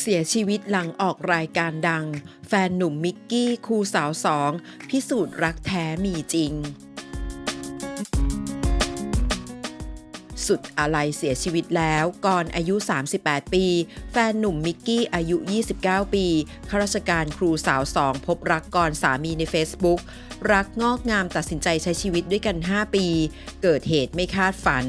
เสียชีวิตหลังออกรายการดัง แฟนหนุ่มมิกกี้ครูสาวสอง พิสูจน์รักแท้มีจริง สุดอะไรเสียชีวิตแล้วก่อนอายุ 38 ปี แฟนหนุ่มมิกกี้อายุ 29 ปีข้าราชการครูสาวสองพบรักก่อนสามีใน Facebook รักงอกงามตัดสินใจใช้ชีวิตด้วยกัน 5 ปี เกิดเหตุไม่คาดฝัน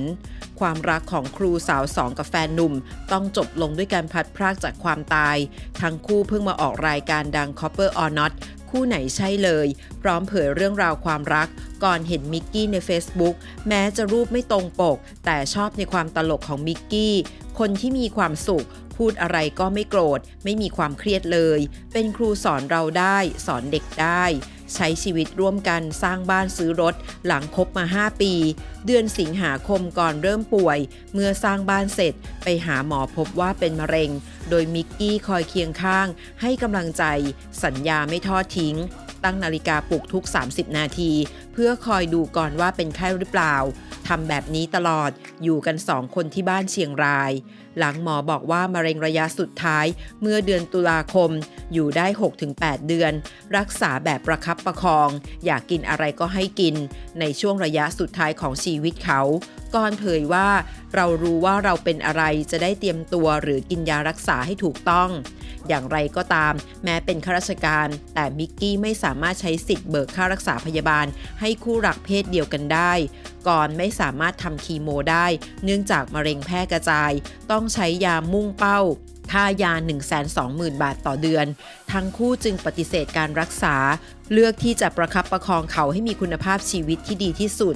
ความรักของครูสาวสองกับแฟนหนุ่ม ต้องจบลงด้วยการพัดพรากจากความตาย ทั้งคู่เพิ่งมาออกรายการดัง Copper or Not คู่ไหนใช่เลย พร้อมเผยเรื่องราวความรัก ก่อนเห็นมิกกี้ใน Facebook แม้จะรูปไม่ตรงปก แต่ชอบในความตลกของมิกกี้ คนที่มีความสุข พูดอะไรก็ไม่โกรธ ไม่มีความเครียดเลย เป็นครูสอนเราได้ สอนเด็กได้ ใช้ชีวิตร่วมกันสร้างบ้านซื้อรถหลังคบมา 5 ปี เดือนสิงหาคมก่อนเริ่มป่วย เมื่อสร้างบ้านเสร็จไปหาหมอพบว่าเป็นมะเร็ง โดยมิกกี้คอยเคียงข้าง ให้กำลังใจ สัญญาไม่ทอดทิ้ง ตั้งนาฬิกาปลุกทุก 30 นาที เพื่อคอยดูก่อนว่าเป็นไข้หรือเปล่า ทำแบบนี้ตลอดอยู่กันสองคนที่บ้านเชียงราย หลังหมอบอกว่ามะเร็งระยะสุดท้ายเมื่อเดือนตุลาคม อยู่ได้ 6-8 เดือน รักษาแบบประคับประคอง อยากกินอะไรก็ให้กิน ในช่วงระยะสุดท้ายของชีวิตเขาก่อนเผยว่า เรารู้ว่าเราเป็นอะไรจะได้เตรียมตัวหรือกินยารักษาให้ถูกต้อง อย่างไรก็ตาม แม้เป็นข้าราชการ แต่มิกกี้ไม่สามารถใช้สิทธิ์เบิกค่ารักษาพยาบาล ให้คู่รักเพศเดียวกันได้ ก่อนไม่สามารถทำคีโมได้ เนื่องจากมะเร็งแพร่กระจาย ต้องใช้ยามุ่งเป้าค่ายา 120,000 บาทต่อเดือน ทั้งคู่จึงปฏิเสธการรักษา เลือกที่จะประคับประคองเขาให้มีคุณภาพชีวิตที่ดีที่สุด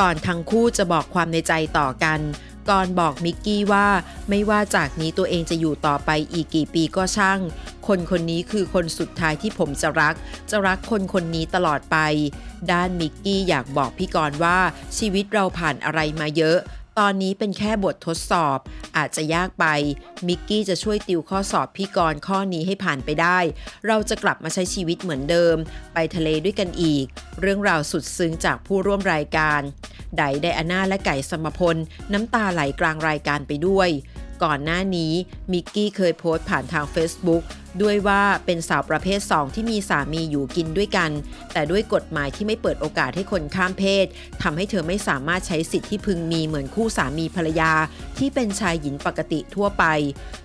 ก่อนทั้งคู่จะบอกความในใจต่อกัน กรบอกมิกกี้ว่า ไม่ว่าจากนี้ตัวเองจะอยู่ต่อไปอีกกี่ปีก็ช่าง คนคนนี้คือคนสุดท้ายที่ผมจะรัก จะรักคนคนนี้ตลอดไป ด้านมิกกี้อยากบอกพี่กรณ์ว่าชีวิตเราผ่านอะไรมาเยอะ ตอนนี้เป็นแค่บททดสอบ อาจจะยากไป มิกกี้จะช่วยติวข้อสอบพี่กรณ์ข้อนี้ให้ผ่านไปได้ เราจะกลับมาใช้ชีวิตเหมือนเดิม ไปทะเลด้วยกันอีก เรื่องราวสุดซึ้งจากผู้ร่วมรายการ ไดไดอาน่าและไก่สมพล น้ำตาไหลกลางรายการไปด้วย ก่อนหน้านี้มิกกี้เคยโพสต์ผ่านทาง Facebook ด้วยว่าเป็นสาวประเภท 2 ที่มีสามีอยู่กินด้วยกัน แต่ด้วยกฎหมายที่ไม่เปิดโอกาสให้คนข้ามเพศทำให้เธอไม่สามารถใช้สิทธิ์ที่พึงมีเหมือนคู่สามีภรรยา ที่เป็นชายหญิงปกติทั่วไป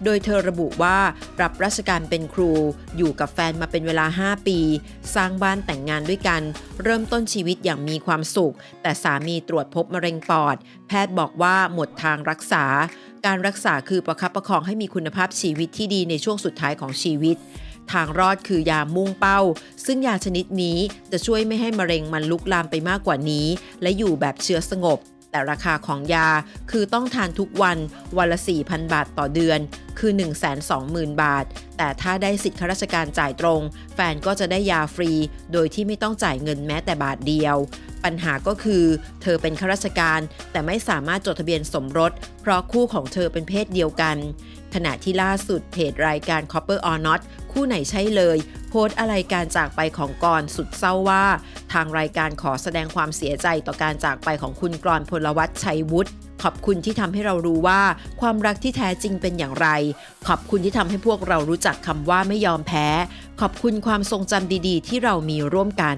โดยเธอระบุว่ารับราชการเป็นครู อยู่กับแฟนมาเป็นเวลา 5 ปี สร้างบ้านแต่งงานด้วยกัน เริ่มต้นชีวิตอย่างมีความสุข แต่สามีตรวจพบมะเร็งปอด แพทย์บอกว่าหมดทางรักษา การรักษาคือประคับประคองให้มีคุณภาพชีวิตที่ดีในช่วงสุดท้ายของชีวิต ทางรอดคือยามุ่งเป้า ซึ่งยาชนิดนี้จะช่วยไม่ให้มะเร็งมันลุกลามไปมากกว่านี้ และอยู่แบบเชื้อสงบ แต่ราคาของยาคือต้องทานทุกวันวันละ 4,000 บาทต่อเดือน คือ 120,000 บาท แต่ถ้าได้สิทธิข้าราชการจ่ายตรง แฟนก็จะได้ยาฟรี โดยที่ไม่ต้องจ่ายเงินแม้แต่บาทเดียว ปัญหาก็คือ เธอเป็นข้าราชการ แต่ไม่สามารถจดทะเบียนสมรส เพราะคู่ของเธอเป็นเพศเดียวกัน ขณะที่ล่าสุดเพจรายการ Copper or Not คู่ไหนใช่เลย โพสต์อะไรการจากไปของกรสุดเศร้าว่า ทางรายการขอแสดงความเสียใจต่อการจากไปของคุณกรพลวัตชัยวุฒิขอบคุณที่ทำให้เรารู้ว่า ความรักที่แท้จริงเป็นอย่างไร ขอบคุณที่ทำให้พวกเรารู้จักคำว่าไม่ยอมแพ้ ขอบคุณความทรงจำดี ๆ ที่เรามีร่วมกัน